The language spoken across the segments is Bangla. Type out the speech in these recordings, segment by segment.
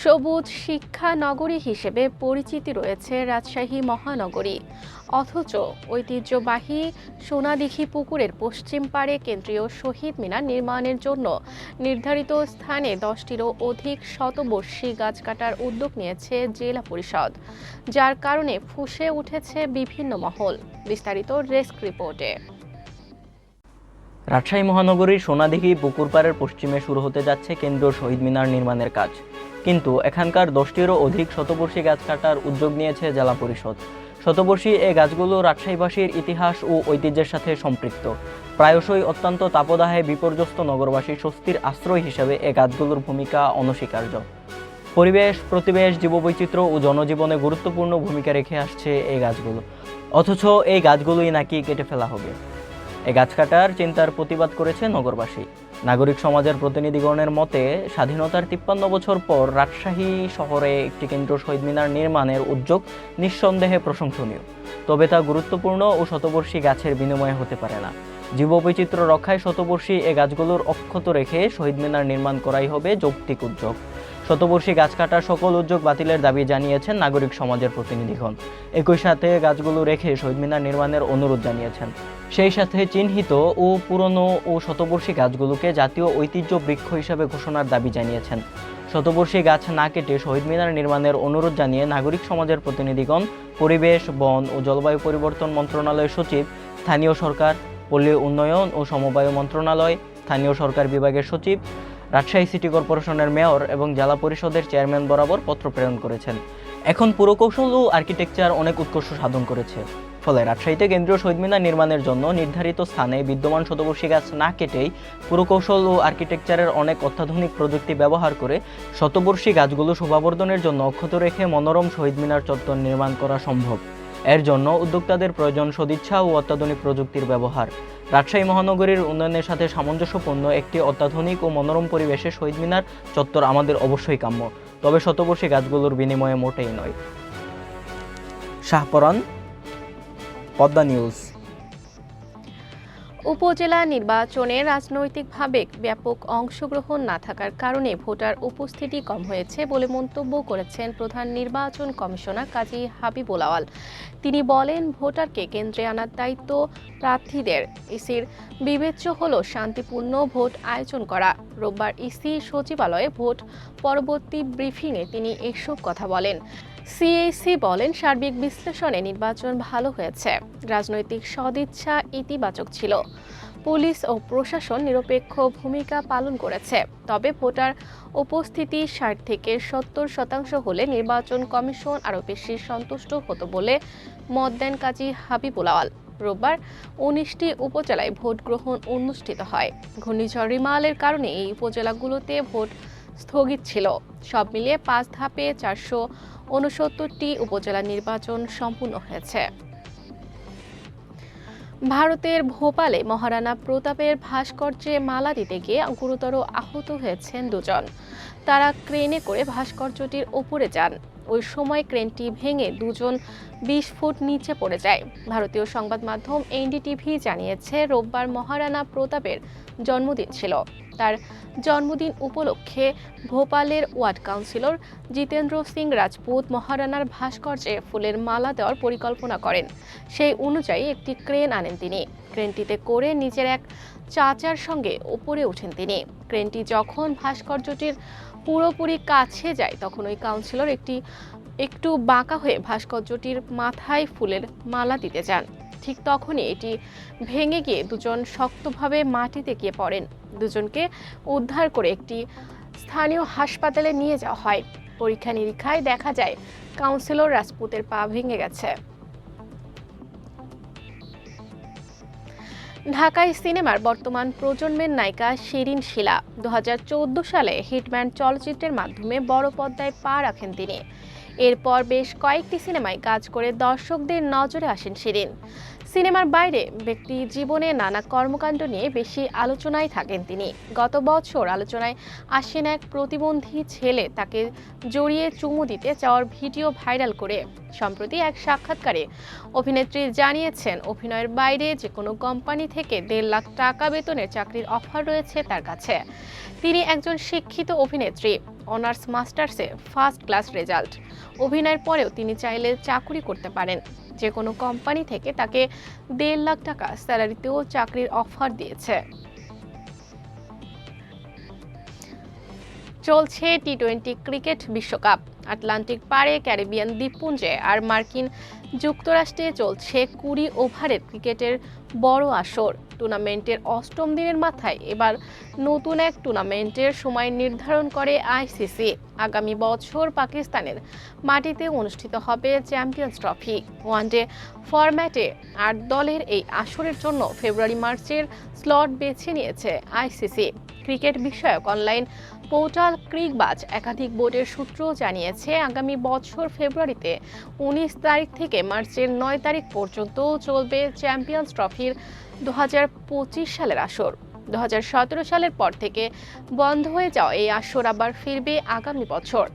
সবুজ শিক্ষা নগরী হিসেবে পরিচিতি রয়েছে রাজশাহী মহানগরী। অথচ ঐতিহ্যবাহী সোনাদিঘি পুকুরের পশ্চিম পাড়ে কেন্দ্রীয় শহীদ মিনার নির্মাণের জন্য নির্ধারিত স্থানে দশটিরও অধিক শতবর্ষী গাছ কাটার উদ্যোগ নিয়েছে জেলা পরিষদ, যার কারণে ফুসে উঠেছে বিভিন্ন মহল। বিস্তারিত রেস্ক রিপোর্টে। রাজশাহী মহানগরীর সোনাদিঘি পুকুরপাড়ের পশ্চিমে শুরু হতে যাচ্ছে কেন্দ্রীয় শহীদ মিনার নির্মাণের কাজ। কিন্তু এখানকার দশটিরও অধিক শতবর্ষী গাছ কাটার উদ্যোগ নিয়েছে জেলা পরিষদ। শতবর্ষী এই গাছগুলো রাজশাহীবাসীর ইতিহাস ও ঐতিহ্যের সাথে সম্পৃক্ত। প্রায়শই অত্যন্ত তাপদাহে বিপর্যস্ত নগরবাসী স্বস্তির আশ্রয় হিসেবে এ গাছগুলোর ভূমিকা অনস্বীকার্য। পরিবেশ, প্রতিবেশ, জীববৈচিত্র্য ও জনজীবনে গুরুত্বপূর্ণ ভূমিকা রেখে আসছে এই গাছগুলো। অথচ এই গাছগুলোই নাকি কেটে ফেলা হবে। এ গাছ কাটার চিন্তার প্রতিবাদ করেছে নগরবাসী। নাগরিক সমাজের প্রতিনিধিগণের মতে, স্বাধীনতার তিপ্পান্ন বছর পর রাজশাহী শহরে একটি কেন্দ্র শহীদ মিনার নির্মাণের উদ্যোগ নিঃসন্দেহে প্রশংসনীয়। তবে তা গুরুত্বপূর্ণ ও শতবর্ষী গাছের বিনিময়ে হতে পারে না। জীববৈচিত্র্য রক্ষায় শতবর্ষী এ গাছগুলোর অক্ষত রেখে শহীদ মিনার নির্মাণ করাই হবে যৌক্তিক উদ্যোগ। শতবর্ষী গাছ কাটার সকল উদ্যোগ বাতিলের দাবি জানিয়েছেন নাগরিক সমাজের প্রতিনিধিগণ একই সাথে গাছগুলো রেখে শহীদ মিনার নির্মাণের অনুরোধ জানিয়েছেন। সেই সাথে চিহ্নিত ও পুরনো ও শতবর্ষী গাছগুলোকে জাতীয় ঐতিহ্য বৃক্ষ হিসেবে ঘোষণার দাবি জানিয়েছেন। শতবর্ষী গাছ না কেটে শহীদ মিনার নির্মাণের অনুরোধ জানিয়ে নাগরিক সমাজের প্রতিনিধিগণ পরিবেশ, বন ও জলবায়ু পরিবর্তন মন্ত্রণালয়ের সচিব, স্থানীয় সরকার, পল্লী উন্নয়ন ও সমবায় মন্ত্রণালয়, স্থানীয় সরকার বিভাগের সচিব রাজশাহী সিটি কর্পোরেশনের মেয়র এবং জেলা পরিষদের চেয়ারম্যান বরাবর পত্র প্রেরণ করেছেন। এখন পুরকৌশল ও আর্কিটেকচার অনেক উৎকর্ষ সাধন করেছে। ফলে রাজশাহীতে কেন্দ্রীয় শহীদ মিনার নির্মাণের জন্য নির্ধারিত স্থানে বিদ্যমান শতবর্ষী গাছ না কেটেই পুরকৌশল ও আর্কিটেকচারের অনেক অত্যাধুনিক প্রযুক্তি ব্যবহার করে শতবর্ষী গাছগুলো শোভাবর্ধনের জন্য অক্ষত রেখে মনোরম শহীদ মিনার চত্বর নির্মাণ করা সম্ভব। এর জন্য উদ্যোক্তাদের প্রয়োজন সদিচ্ছা ও অত্যাধুনিক প্রযুক্তির ব্যবহার। রাজশাহী মহানগরীর উন্নয়নের সাথে সামঞ্জস্যপূর্ণ একটি অত্যাধুনিক ও মনোরম পরিবেশে শহীদ মিনার চত্বর আমাদের অবশ্যই কাম্য। তবে শতবর্ষী গাছগুলোর বিনিময়ে মোটেই নয়। শাহপরান পদ্মা নিউজ। উপজেলা নির্বাচনে রাজনৈতিকভাবে ব্যাপক অংশগ্রহণ না থাকার কারণে ভোটার উপস্থিতি কম হয়েছে বলে মন্তব্য করেছেন প্রধান নির্বাচন কমিশনার কাজী হাবিবুল আওয়াল। তিনি বলেন, ভোটারকে কেন্দ্রে আনার দায়িত্ব প্রার্থীদের। ইসির বিবেচ্য হল শান্তিপূর্ণ ভোট আয়োজন করা। রোববার ইসি সচিবালয়ে ভোট পরবর্তী ব্রিফিংয়ে তিনি এসব কথা বলেন। সিএসি বলেন, সার্বিক বিশ্লেষণে নির্বাচন ভালো হয়েছে। রাজনৈতিক সদিচ্ছা ইতিবাচক ছিল। পুলিশ ও প্রশাসন নিরপেক্ষ ভূমিকা পালন করেছে। তবে ভোটার উপস্থিতি ষাট থেকে সত্তর শতাংশ হলে নির্বাচন কমিশন আরও বেশি সন্তুষ্ট হতো বলে মত দেন কাজী হাবিবুল আওয়াল রোববার উনিশটি উপজেলায় ভোট গ্রহণ অনুষ্ঠিত হয়। ঘূর্ণিঝড় রিমালের কারণে এই উপজেলাগুলোতে ভোট স্থগিত ছিল। সব মিলিয়ে পাঁচ ধাপে চারশো উনসত্তরটি উপজেলা নির্বাচন সম্পূর্ণ হয়েছে। ভারতের ভোপালে মহারানা প্রতাপের ভাস্কর্যে মালা দিতে গিয়ে গুরুতর আহত হয়েছেন দুজন। তারা ক্রেনে করে ভাস্কর্যটির ওপরে যান। ওই সময় ক্রেনটি ভেঙে দুজন বিশ ফুট নিচে পড়ে যায়। ভারতীয় সংবাদ মাধ্যম এনডিটিভি জানিয়েছে, রোববার মহারানা প্রতাপের জন্মদিন ছিল। তার জন্মদিন উপলক্ষে ভোপালের ওয়ার্ড কাউন্সিলর জিতেন্দ্র সিং রাজপুত মহারানার ভাস্কর্যে ফুলের মালা দেওয়ার পরিকল্পনা করেন। সেই অনুযায়ী একটি ক্রেন আনেন তিনি। ক্রেনটিতে করে নিজের এক চাচার সঙ্গে উপরে ওঠেন তিনি। ক্রেনটি যখন ভাস্কর্যটির পুরোপুরি কাছে যায়, তখন ওই কাউন্সিলর একটি একটু বাঁকা হয়ে ভাস্কর্যটির মাথায় ফুলের মালা দিতে যান। ঠিক তখনই এটি ভেঙে গিয়ে দুজন শক্তভাবে মাটিতে গিয়ে পড়েন। দুজনকে উদ্ধার করে একটি স্থানীয় হাসপাতালে নিয়ে যাওয়া হয়। পরীক্ষা নিরীক্ষায় দেখা যায়, কাউন্সিলর রাজপুতের পা ভেঙে গেছে। ঢাকায় সিনেমার বর্তমান প্রজন্মের নায়িকা শিরিন শিলা। দু হাজার চোদ্দ সালে হিটম্যান চলচ্চিত্রের মাধ্যমে বড় পর্দায় পা রাখেন তিনি। এরপর বেশ কয়েকটি সিনেমায় কাজ করে দর্শকদের নজরে আসেন শিরিন সিনেমার বাইরে ব্যক্তি জীবনে নানা কর্মকাণ্ড নিয়ে বেশি আলোচনায় থাকেন তিনি। গত বছর আলোচনায় আসেন এক প্রতিবন্ধী ছেলে। তাকে জড়িয়ে চুমু দিতে চাওয়ার ভিডিও ভাইরাল করে সম্প্রতি এক সাক্ষাৎকারে অভিনেত্রী জানিয়েছেন, অভিনয়ের বাইরে যে কোনো কোম্পানি থেকে দেড় লাখ টাকা বেতনের চাকরির অফার রয়েছে তার কাছে। তিনি একজন শিক্ষিত অভিনেত্রী, অনার্স মাস্টার্সে ফার্স্ট ক্লাস রেজাল্ট। অভিনয়ের পরেও তিনি চাইলে চাকরি করতে পারেন। যে কোনো কোম্পানি থেকে তাকে দেড় লাখ টাকা স্যালারিতেও চাকরির অফার দিয়েছে। চলছে টি টোয়েন্টি ক্রিকেট বিশ্বকাপ। আটলান্টিক পাড়ে ক্যারিবিয়ান দ্বীপপুঞ্জে আর মার্কিন যুক্তরাষ্ট্রে চলছে কুড়ি ওভারের ক্রিকেটের বড় আসর। টুর্নামেন্টের অষ্টম দিনের মাথায় এবার নতুন এক টুর্নামেন্টের সময় নির্ধারণ করে আইসিসি। আগামী বছর পাকিস্তানের মাটিতে অনুষ্ঠিত হবে চ্যাম্পিয়ন্স ট্রফি। ওয়ানডে ফরম্যাটে আট দলের এই আসরের জন্য ফেব্রুয়ারি মার্চের স্লট বেছে নিয়েছে আইসিসি। ক্রিকেট বিষয়ক অনলাইন পোর্টাল ক্রিকবাজ একাধিক বোর্ডের সূত্র জানিয়েছে, আগামী বছর ফেব্রুয়ারিতে উনিশ তারিখ থেকে মার্চের নয় তারিখ পর্যন্ত চলবে চ্যাম্পিয়ন্স ট্রফির দু হাজার পঁচিশ সালের আসর। দু হাজার সতেরো সালের পর থেকে বন্ধ হয়ে যাওয়া এই আসর আবার ফিরবে আগামী বছর।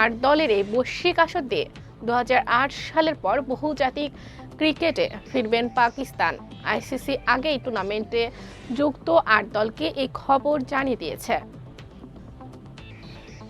আর দলের এই বৈশ্বিক আসর দিয়ে দু হাজার আট সালের পর বহুজাতিক ক্রিকেটে ফিরবেন পাকিস্তান। আইসিসি আগেই টুর্নামেন্টে যুক্ত আট দলকে এই খবর জানিয়ে দিয়েছে।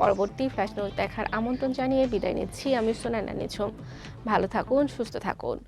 পরবর্তী ফ্ল্যাশ দেখার আমন্ত্রণ জানিয়ে বিদায় নিচ্ছি। আমি সোনা নিছম ভালো থাকুন সুস্থ থাকুন।